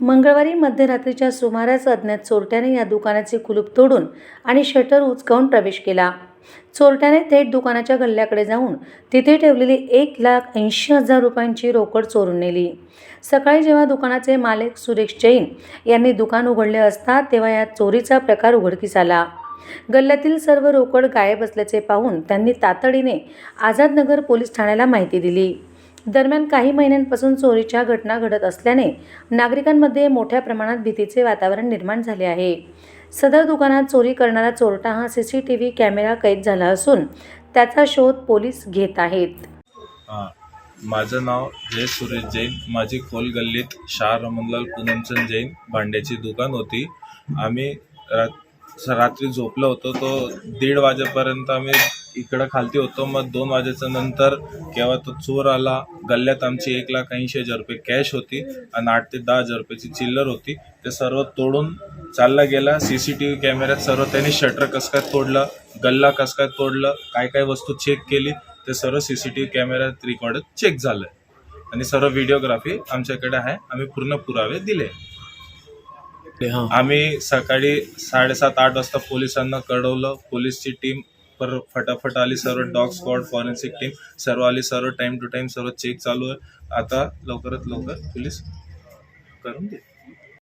मंगळवारी मध्यरात्रीच्या सुमारास अज्ञात चोरट्याने या दुकानाचे कुलूप तोडून आणि शटर उचकावून प्रवेश केला. चोरट्याने थेट दुकानाच्या गल्ल्याकडे जाऊन तिथे ठेवलेली एक लाख ऐंशी हजार रुपयांची रोकड चोरून नेली. सकाळी जेव्हा दुकानाचे मालक सुरेश जैन यांनी दुकान उघडले असता तेव्हा या चोरीचा प्रकार उघडकीस आला. गल्ल्यातील सर्व रोकड गायब असल्याचे पाहून त्यांनी तातडीने आझादनगर पोलीस ठाण्याला माहिती दिली. दरम्यान काही महिन्यांपासून चोरीच्या घटना घडत असल्याने नागरिकांमध्ये मोठ्या प्रमाणात भीतीचे वातावरण निर्माण झाले आहे. सदर दुकानात चोरी करणारा चोरटा हा C C T V camera कैद झाला असून त्याचा शोध पोलीस घेत आहेत. हां माझं नाव जय सुरेश जैन माझी खोल गल्लीत शाह रमणलाल पूनमचंद जैन भांड्याची दुकान होती. आम्ही रात रात्री झोपलो होतो तो दीड वाजेपर्यंत आम्ही इकडं खालती होतो. मग दोन वाजेच्या नंतर केव्हा तो चोर आला गल्ल्यात आमची एक लाख ऐंशी हजार रुपये कॅश होती आणि आठ ते दहा हजार रुपयाची चिल्लर होती. ते सर्व तोडून चालला गेला. सी सी टी व्ही कॅमेऱ्यात सर्व त्यांनी शटर कसं काय तोडलं गल्ला कसं काय तोडलं काय काय वस्तू चेक केली ते सर्व सी सी टी व्ही कॅमेऱ्यात रेकॉर्ड चेक झालं. आणि सर्व व्हिडिओग्राफी आमच्याकडे आहे. आम्ही पूर्ण पुरावे दिले. आम्ही सकाळी साडेसात आठ वाजता पोलिसांना कळवलं. पोलीसची टीम पर फटाफट आली सर्व डॉग स्क्वॉड फॉरेन्सिक टीम सर्व आली सर्व टाइम टू टाइम सर्व चेक चालू आहे. आता लवकरात लवकर पोलीस करून दे